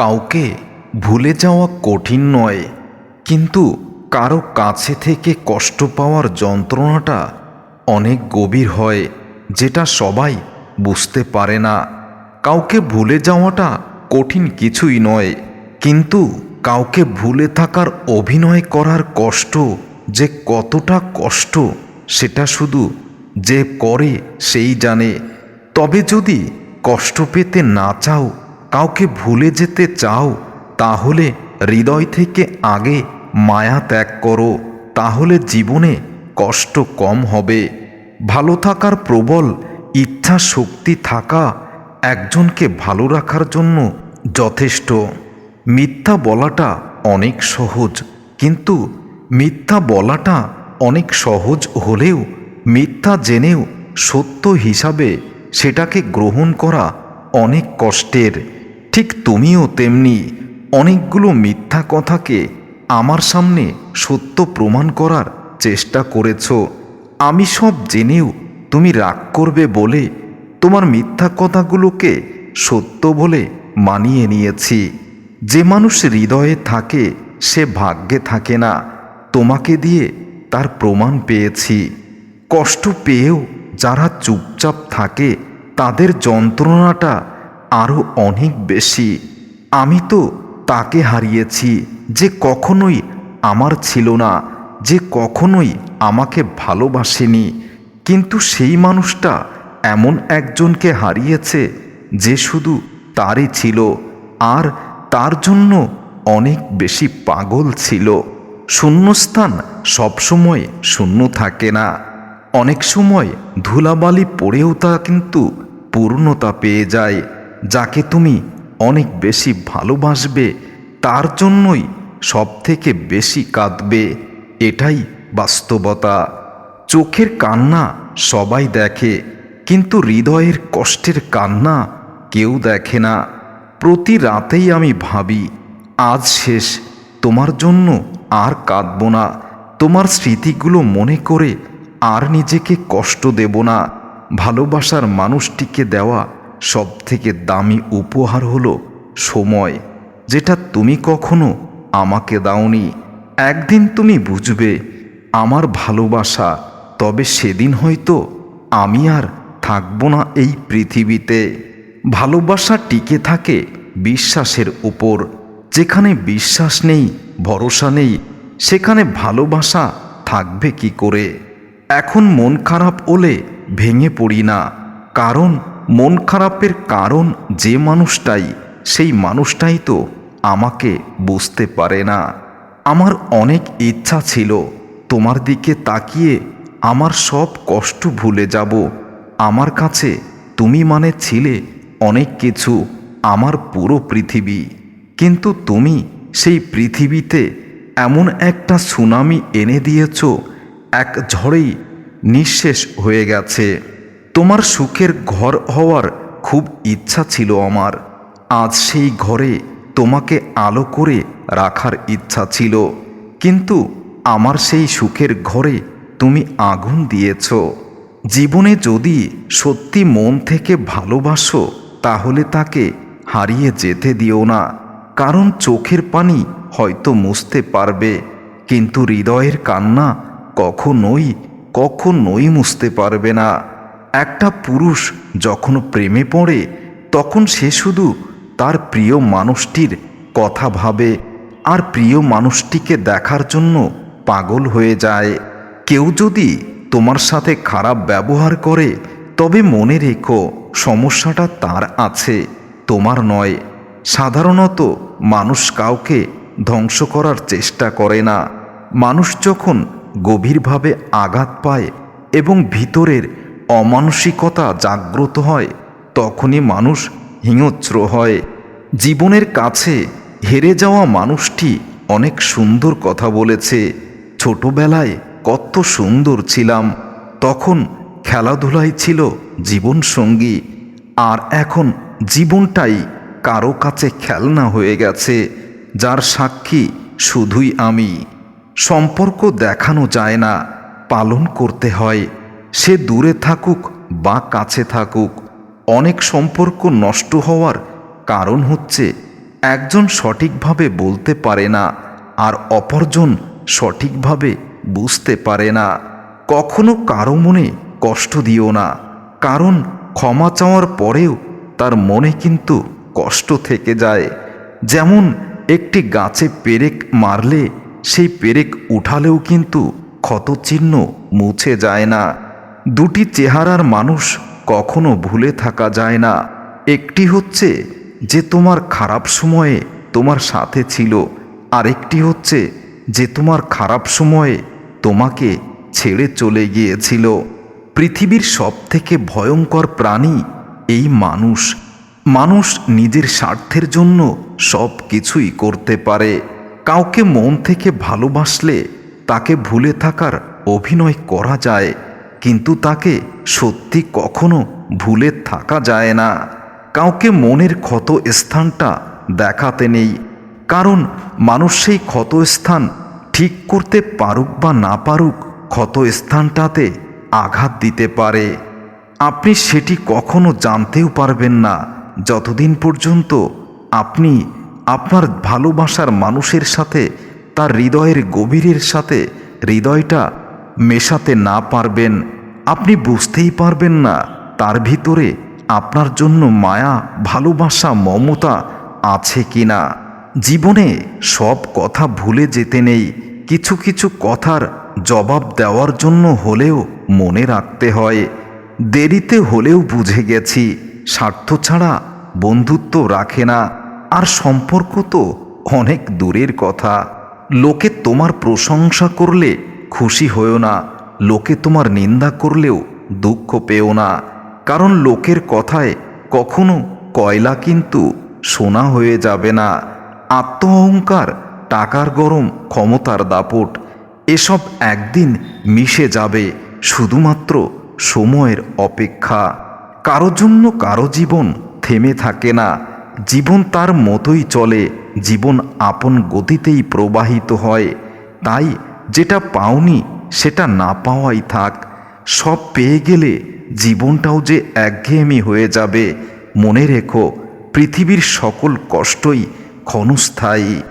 কাউকে ভুলে যাওয়া কঠিন নয়, কিন্তু কারও কাছে থেকে কষ্ট পাওয়ার যন্ত্রণাটা অনেক গভীর হয়, যেটা সবাই বুঝতে পারে না। কাউকে ভুলে যাওয়াটা কঠিন কিছুই নয়, কিন্তু কাউকে ভুলে থাকার অভিনয় করার কষ্ট যে কতটা কষ্ট, সেটা শুধু যে করে সেই জানে। তবে যদি কষ্ট পেতে না চাও কাউকে ভুলে যেতে চাও, তাহলে হৃদয় থেকে আগে মায়া ত্যাগ করো, তাহলে জীবনে কষ্ট কম হবে। ভালো থাকার প্রবল ইচ্ছা শক্তি থাকা একজনকে ভালো রাখার জন্য যথেষ্ট। মিথ্যা বলাটা অনেক সহজ, কিন্তু মিথ্যা বলাটা অনেক সহজ হলেও মিথ্যা জেনেও সত্য হিসাবে সেটাকে গ্রহণ করা অনেক কষ্টের। ঠিক তুমিও তেমনি অনেকগুলো মিথ্যা কথাকে আমার সামনে সত্য প্রমাণ করার চেষ্টা করেছ। আমি সব জেনেও তুমি রাগ করবে বলে তোমার মিথ্যা কথাগুলোকে সত্য বলে মানিয়ে নিয়েছি। যে মানুষ হৃদয়ে থাকে, সে ভাগ্যে থাকে না। তোমাকে দিয়ে তার প্রমাণ পেয়েছি। কষ্ট পেয়েও যারা চুপচাপ থাকে, তাদের যন্ত্রণাটা আরও অনেক বেশি। আমি তো তাকে হারিয়েছি যে কখনোই আমার ছিল না, যে কখনোই আমাকে ভালোবাসেনি। কিন্তু সেই মানুষটা এমন একজনকে হারিয়েছে যে শুধু তারই ছিল আর তার জন্য অনেক বেশি পাগল ছিল। শূন্যস্থান সবসময় শূন্য থাকে না। অনেক সময় ধুলাবালি পড়েও তা কিন্তু পূর্ণতা পেয়ে যায়। যাকে তুমি অনেক বেশি ভালোবাসবে, তার জন্যই সব থেকে বেশি কাঁদবে। এটাই বাস্তবতা। চোখের কান্না সবাই দেখে, কিন্তু হৃদয়ের কষ্টের কান্না কেউ দেখে না। প্রতি রাতেই আমি ভাবি, আজ শেষ, তোমার জন্য আর কাঁদব না। তোমার স্মৃতিগুলো মনে করে আর নিজেকে কষ্ট দেব না। ভালোবাসার মানুষটিকে দেওয়া সব থেকে দামি উপহার হলো সময়, যেটা তুমি কখনো আমাকে দাওনি। একদিন তুমি বুঝবে, আমার ভালোবাসা, তবে সেদিন হয়তো আমি আর থাকব না এই পৃথিবীতে। ভালোবাসা টিকে থাকে বিশ্বাসের উপর যেখানে বিশ্বাস নেই, ভরসা নেই, সেখানে ভালোবাসা থাকবে কি করে? এখন মন খারাপ হলে ভেঙে পড়ি না, কারণ মন খারাপের কারণ যে মানুষটাই, সেই মানুষটাই তো আমাকে বুঝতে পারে না। আমার অনেক ইচ্ছা ছিল, তোমার দিকে তাকিয়ে আমার সব কষ্ট ভুলে যাব। আমার কাছে তুমি মানে ছিলে অনেক কিছু, আমার পুরো পৃথিবী। কিন্তু তুমি সেই পৃথিবীতে এমন একটা সুনামি এনে দিয়েছ, এক ঝড়েই নিঃশেষ হয়ে গেছে। তোমার সুখের ঘর হওয়ার খুব ইচ্ছা ছিল আমার। আজ সেই ঘরে তোমাকে আলো করে রাখার ইচ্ছা ছিল। কিন্তু আমার সেই সুখের ঘরে তুমি আগুন দিয়েছ। জীবনে যদি সত্যি মন থেকে ভালোবাসো, তাহলে তাকে হারিয়ে যেতে দিও না। কারণ চোখের পানি হয়তো মুছতে পারবে, কিন্তু হৃদয়ের কান্না কখনোই কখনোই মুছতে পারবে না। একটা পুরুষ যখন প্রেমে পড়ে, তখন সে শুধু তার প্রিয় মানুষটির কথা ভাবে আর প্রিয় মানুষটিকে দেখার জন্য পাগল হয়ে যায়। কেউ যদি তোমার সাথে খারাপ ব্যবহার করে, তবে মনে রেখো সমস্যাটা তার আছে, তোমার নয়। সাধারণত মানুষ কাউকে ধ্বংস করার চেষ্টা করে না। মানুষ যখন গভীরভাবে আঘাত পায় এবং ভিতরের অমানসিকতা জাগ্রত হয়, তখনই মানুষ হিংস্র হয়। জীবনের কাছে হেরে যাওয়া মানুষটি অনেক সুন্দর কথা বলেছে। ছোটবেলায় কত সুন্দর ছিলাম, তখন খেলাধুলাই ছিল জীবনসঙ্গী, আর এখন জীবনটাই কারও কাছে খেলনা হয়ে গেছে, যার সাক্ষী শুধুই আমি। সম্পর্ক দেখানো যায় না, পালন করতে হয় সে দূরে থাকুক বা কাছে থাকুক, অনেক সম্পর্ক নষ্ট হওয়ার কারণ হচ্ছে একজন সঠিকভাবে বলতে পারে না আর অপরজন সঠিকভাবে বুঝতে পারে না। কখনো কারও মনে কষ্ট দিও না, কারণ ক্ষমা চাওয়ার পরেও তার মনে কিন্তু কষ্ট থেকে যায়। যেমন একটি গাছে পেরেক মারলে সেই পেরেক উঠালেও কিন্তু ক্ষতচিহ্ন মুছে যায় না। দুটি চেহারার মানুষ কখনো ভুলে থাকা যায় না। একটি হচ্ছে যে তোমার খারাপ সময়ে তোমার সাথে ছিল, আরেকটি হচ্ছে যে তোমার খারাপ সময়ে তোমাকে ছেড়ে চলে গিয়েছিল। পৃথিবীর সবথেকে ভয়ঙ্কর প্রাণী এই মানুষ। মানুষ নিজের স্বার্থের জন্য সব কিছুই করতে পারে। কাউকে মন থেকে ভালোবাসলে তাকে ভুলে থাকার অভিনয় করা যায়। কিন্তু তাকে সত্যি কখনো ভুলে থাকা যায় না। কাউকে মনের ক্ষত স্থানটা দেখাতে নেই। কারণ মানুষ সেই ক্ষত স্থান ঠিক করতে পারুক বা না পারুক ক্ষত স্থানটাতে আঘাত দিতে পারে। আপনি সেটি কখনো জানতেও পারবেন না। যতদিন পর্যন্ত আপনি আপনার ভালোবাসার মানুষের সাথে, তার হৃদয়ের গভীরের সাথে হৃদয়টা মেশাতে না পারবেন, আপনি বুঝতেই পারবেন না। তার ভিতরে আপনার জন্য মায়া, ভালোবাসা, মমতা আছে কি না? জীবনে সব কথা ভুলে যেতে নেই। কিছু কিছু কথার জবাব দেওয়ার জন্য হলেও মনে রাখতে হয়। দেরিতে হলেও বুঝে গেছি, স্বার্থ ছাড়া বন্ধুত্ব রাখে না। আর সম্পর্ক তো অনেক দূরের কথা। লোকে তোমার প্রশংসা করলে খুশি হয়েও না। লোকে তোমার নিন্দা করলেও দুঃখ পেও না। কারণ লোকের কথায় কখনো কয়লা কিন্তু সোনা হয়ে যাবে না। আত্ম অহংকার টাকার গরম, ক্ষমতার দাপট, এসব একদিন মিশে যাবে শুধুমাত্র সময়ের অপেক্ষা। কারও জন্য কারও জীবন থেমে থাকে না। জীবন তার মতোই চলে, জীবন আপন গতিতেই প্রবাহিত হয়। তাই যেটা পাওনি, সেটা না পাওয়াই থাক। সব পেয়ে গেলে জীবনটাও যে একঘেয়েমি হয়ে যাবে। মনে রেখো, পৃথিবীর সকল কষ্টই ক্ষণস্থায়ী।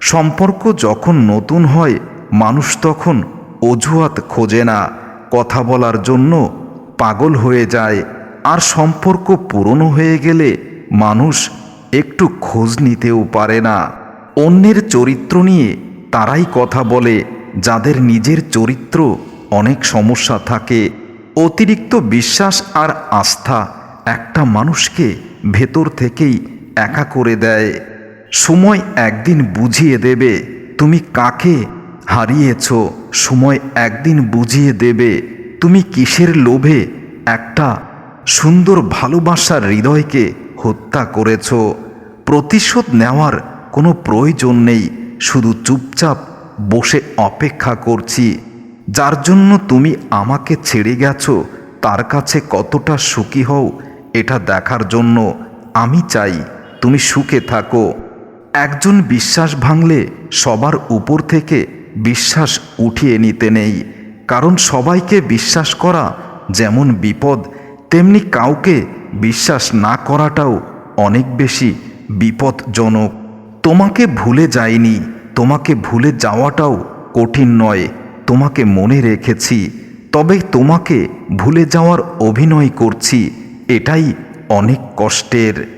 সম্পর্ক যখন নতুন হয়, মানুষ তখন অজুহাত খোঁজে না। কথা বলার জন্য পাগল হয়ে যায়। আর সম্পর্ক পুরনো হয়ে গেলে মানুষ একটু খোঁজ নিতেও পারে না। অন্যের চরিত্র নিয়ে তারাই কথা বলে। যাদের নিজের চরিত্র অনেক সমস্যা থাকে, অতিরিক্ত বিশ্বাস আর আস্থা একটা মানুষকে ভেতর থেকেই একা করে দেয়। সময় একদিন বুঝিয়ে দেবে, তুমি কাকে হারিয়েছ? সময় একদিন বুঝিয়ে দেবে, তুমি কিসের লোভে একটা সুন্দর ভালোবাসার হৃদয়কে হত্যা করেছ? প্রতিশোধ নেওয়ার কোনো প্রয়োজন নেই, শুধু চুপচাপ বসে অপেক্ষা করছি, যার জন্য তুমি আমাকে ছেড়ে গেছো, তার কাছে কতটা সুখী হও, এটা দেখার জন্য আমি চাই তুমি সুখে থাকো। একজন বিশ্বাস ভাঙলে সবার উপর থেকে বিশ্বাস উঠিয়ে নিতে নেই, কারণ সবাইকে বিশ্বাস করা যেমন বিপদ, তেমনি কাউকে বিশ্বাস না করাটাও অনেক বেশি বিপদজনক। তোমাকে ভুলে যায়নি তোমাকে ভুলে যাওয়াটাও কঠিন নয়। তোমাকে মনে রেখেছি। তবে তোমাকে ভুলে যাওয়ার অভিনয় করছি। এটাই অনেক কষ্টের।